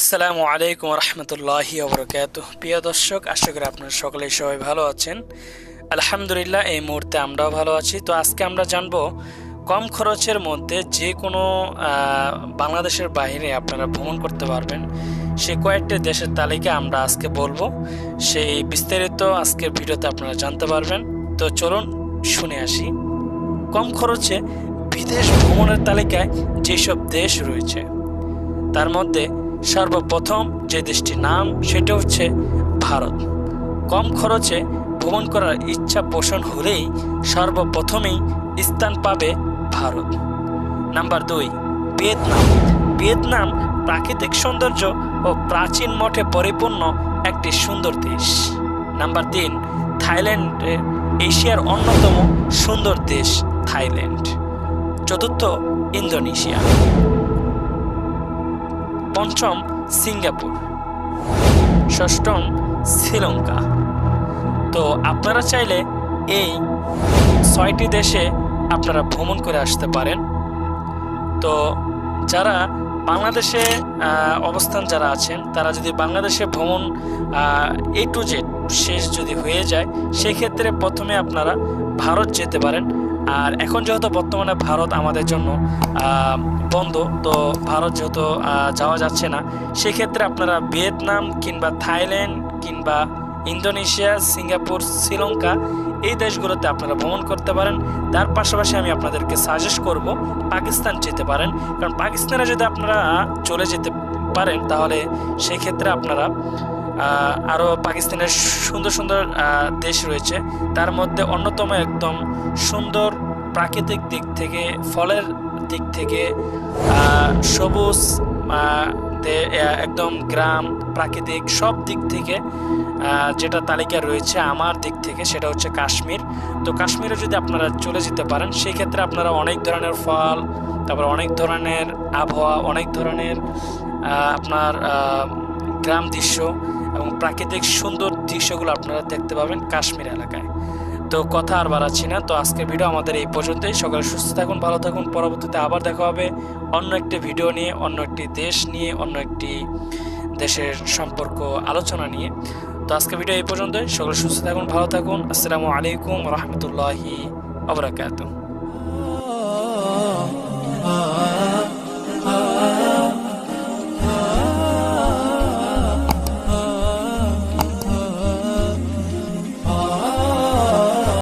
আসসালামু আলাইকুম রহমতুল্লাহি অবরকাত প্রিয় দর্শক, আশা করি আপনারা সকলেই সবাই ভালো আছেন। আলহামদুলিল্লাহ, এই মুহূর্তে আমরাও ভালো আছি। তো আজকে আমরা জানব কম খরচের মধ্যে যে কোনো বাংলাদেশের বাইরে আপনারা ভ্রমণ করতে পারবেন, সে কয়েকটি দেশের তালিকা আমরা আজকে বলব। সেই বিস্তারিত আজকের ভিডিওতে আপনারা জানতে পারবেন। তো চলুন শুনে আসি। কম খরচে বিদেশ ভ্রমণের তালিকায় যেসব দেশ রয়েছে, তার মধ্যে সর্বপ্রথম যে দেশটির নাম, সেটা হচ্ছে ভারত। কম খরচে ভ্রমণ করার ইচ্ছা পোষণ হলেই সর্বপ্রথমেই স্থান পাবে ভারত। নাম্বার দুই, ভিয়েতনাম। ভিয়েতনাম প্রাকৃতিক সৌন্দর্য ও প্রাচীন মঠে পরিপূর্ণ একটি সুন্দর দেশ। নাম্বার তিন, থাইল্যান্ডে এশিয়ার অন্যতম সুন্দর দেশ, থাইল্যান্ড। চতুর্থ, ইন্দোনেশিয়া। পঞ্চম সিঙ্গাপুর। ষষ্ঠম শ্রীলঙ্কা। তো আপনারা চাইলে এই ছয়টি দেশে আপনারা ভ্রমণ করে আসতে পারেন। তো যারা বাংলাদেশে অবস্থান যারা আছেন, তারা যদি বাংলাদেশে ভ্রমণ এ টু জেড শেষ যদি হয়ে যায়, সেক্ষেত্রে প্রথমে আপনারা ভারত যেতে পারেন। আর এখন যেহেতু বর্তমানে ভারত আমাদের জন্য বন্ধ, তো ভারত যেহেতু যাওয়া যাচ্ছে না, সেক্ষেত্রে আপনারা ভিয়েতনাম কিংবা থাইল্যান্ড কিংবা ইন্দোনেশিয়া, সিঙ্গাপুর, শ্রীলঙ্কা এই দেশগুলোতে আপনারা ভ্রমণ করতে পারেন। তার পাশাপাশি আমি আপনাদেরকে সাজেস্ট করব, পাকিস্তান যেতে পারেন। কারণ পাকিস্তানে যদি আপনারা চলে যেতে পারেন, তাহলে সেক্ষেত্রে আপনারা আরও পাকিস্তানের সুন্দর সুন্দর দেশ রয়েছে। তার মধ্যে অন্যতম একদম সুন্দর প্রাকৃতিক দিক থেকে, ফলের দিক থেকে সবুজ একদম গ্রাম, প্রাকৃতিক সব দিক থেকে যেটা তালিকা রয়েছে আমার দিক থেকে সেটা হচ্ছে কাশ্মীর। তো কাশ্মীরে যদি আপনারা চলে যেতে পারেন সেই ক্ষেত্রে আপনারা অনেক ধরনের ফল, তারপর অনেক ধরনের আবহাওয়া, অনেক ধরনের আপনার গ্রাম দৃশ্য এবং প্রাকৃতিক সুন্দর দৃশ্যগুলো আপনারা দেখতে পাবেন কাশ্মীর এলাকায়। তো কথা আর বাড়াচ্ছি না, তো আজকের ভিডিও আমাদের এই পর্যন্তই। সকালে সুস্থ থাকুন, ভালো থাকুন, পরবর্তীতে আবার দেখা হবে অন্য একটি ভিডিও নিয়ে, অন্য একটি দেশ নিয়ে, অন্য একটি দেশের সম্পর্ক আলোচনা নিয়ে। তো আজকে ভিডিও এই পর্যন্তই। সকলে সুস্থ থাকুন, ভালো থাকুন। আসসালামু আলাইকুম রহমতুল্লাহি আবরাকাতুহ ah.